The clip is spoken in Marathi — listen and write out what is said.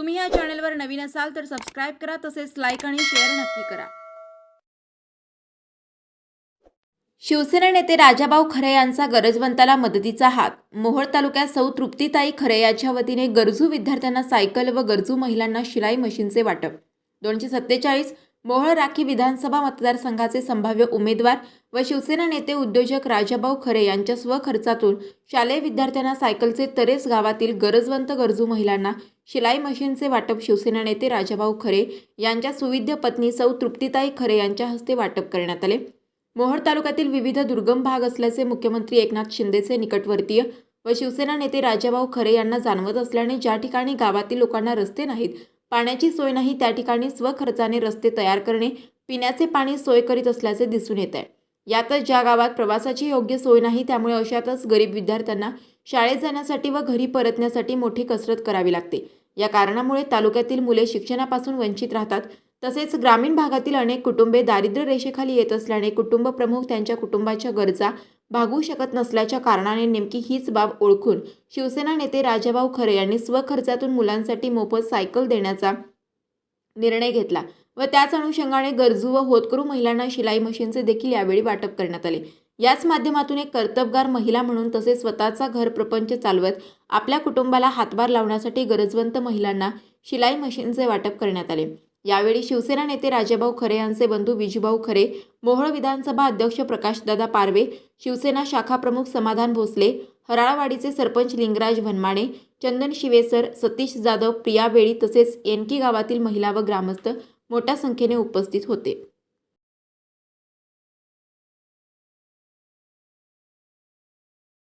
तुम्ही या चॅनलवर नवीन असाल तर सबस्क्राईब करा तसेच लाईक आणि शेअर नक्की करा. शिवसेना नेते राजाभाऊ खरे यांचा गरजवंताला मदतीचा हात. मोहोळ तालुक्यात सौ तृप्तीताई खरे यांच्या वतीने गरजू विद्यार्थ्यांना सायकल व गरजू महिलांना शिलाई मशीनचे वाटप. दोनशे सत्तेचाळीस मोहोळ राखी विधानसभा मतदारसंघाचे संभाव्य उमेदवार व शिवसेना नेते उद्योजक राजाभाऊ खरे यांच्या स्वखर्चातून शालेय विद्यार्थ्यांना सायकलचे तरेस गावातील गरजवंत गरजू महिलांना शिलाई मशीनचे वाटप शिवसेना नेते राजाभाऊ खरे यांच्या सुविद्य पत्नी सौ तृप्तीताई खरे यांच्या हस्ते वाटप करण्यात आले. मोहर तालुक्यातील विविध दुर्गम भाग असल्याचे मुख्यमंत्री एकनाथ शिंदेचे निकटवर्तीय व शिवसेना नेते राजाभाऊ खरे यांना जाणवत असल्याने ज्या ठिकाणी गावातील लोकांना रस्ते नाहीत पाण्याची सोय नाही त्या ठिकाणी स्वखर्चाने रस्ते तयार करणे पिण्याचे पाणी सोय करीत असल्याचे दिसून येत आहे. यातच ज्या गावात प्रवासाची योग्य सोय नाही त्यामुळे अशातच गरीब विद्यार्थ्यांना शाळेत जाण्यासाठी व घरी परतण्यासाठी मोठी कसरत करावी लागते. या कारणामुळे तालुक्यातील मुले शिक्षणापासून वंचित राहतात. तसेच ग्रामीण भागातील अनेक कुटुंबे दारिद्र्य रेषेखाली येत असल्याने कुटुंब प्रमुख त्यांच्या कुटुंबाच्या गरजा भागवू शकत नसल्याच्या कारणाने नेमकी हीच बाब ओळखून शिवसेना नेते राजाभाऊ खरे यांनी स्वखर्चातून मुलांसाठी मोफत सायकल देण्याचा निर्णय घेतला व त्याच अनुषंगाने गरजू व होतकरू महिलांना शिलाई मशीनचे देखील यावेळी वाटप करण्यात आले. याच माध्यमातून एक कर्तबगार महिला म्हणून तसेच स्वतःचा घर प्रपंच चालवत आपल्या कुटुंबाला हातभार लावण्यासाठी गरजवंत महिलांना शिलाई मशीनचे वाटप करण्यात आले. यावेळी शिवसेना नेते राजाभाऊ खरे यांचे बंधू विजूभाऊ खरे मोहोळ विधानसभा अध्यक्ष प्रकाशदादा पारवे शिवसेना शाखा प्रमुख समाधान भोसले हराळवाडीचे सरपंच लिंगराज भनमाणे चंदन शिवेसर सतीश जाधव प्रिया बेळी तसेच एनकी गावातील महिला व ग्रामस्थ मोठ्या संख्येने उपस्थित होते.